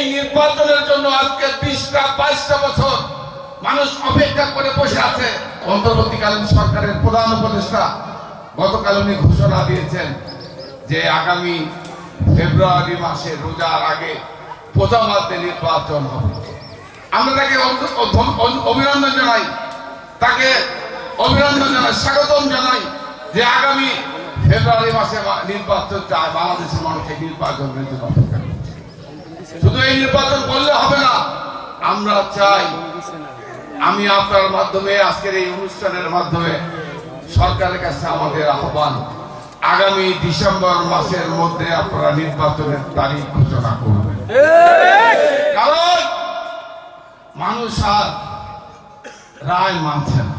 এই নির্বাচনের জন্য আজকে বিশটা, বাইশটা বছর মানুষ অপেক্ষা করে বসে আছে। অন্তর্বর্তীকালীন সরকারের প্রধান উপদেষ্টা গতকাল উনি ঘোষণা দিয়েছেন যে আগামী ফেব্রুয়ারি মাসে, রোজার আগে প্রথমার্ধে নির্বাচন হবে। আমরা তাকে অভ- অভ- অভ- অভিনন্দন জানাই। তাকে অভিনন্দন জানাই, স্বাগতম জানাই যে আগামী ফেব্রুয়ারি মাসে নির্বাচন চায়, বাংলাদেশের মানুষের নির্বাচনের জন্য অপেক্ষা নির্বাচন করলে হবে না। আমরা চাই, আমি আপনার মাধ্যমে, আজকের এই অনুষ্ঠানের মাধ্যমে সরকারের কাছে আমাদের আহ্বান, আগামী ডিসেম্বর মাসের মধ্যে আপনারা নির্বাচনের তারিখ ঘোষণা করবেন। কারণ মানুষ আর রায় মানছে না।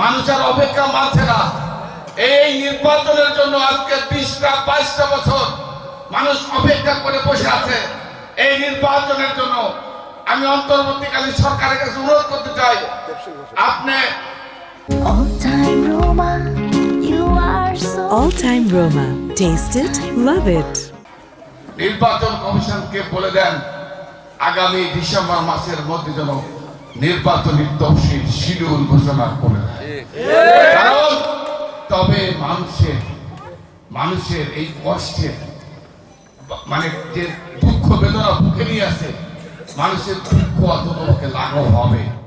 মানুষ আর অপেক্ষা মানছে না। এই নির্বাচনের জন্য আজকে বিশটা, বাইশটা বছর মানুষ অপেক্ষা করে বসে আছে। এই নির্বাচনের জন্য আমি অন্তর্বর্তীকালীন সরকারের কাছে অনুরোধ করতে চাই আপনি All time Roma, you are so All Time Roma. Taste it, love it. নির্বাচন কমিশনকে বলে দেন আগামী ডিসেম্বর মাসের মধ্যে যেন নির্বাচনী তফসিল শিডিউল ঘোষণা করে দেয়। কারণ তবে মানুষের মানুষের এই কষ্টের মানে যে দুঃখ বেদনা বুকে নিয়ে আছে মানুষের দুঃখ অন্তত লাঘব হবে।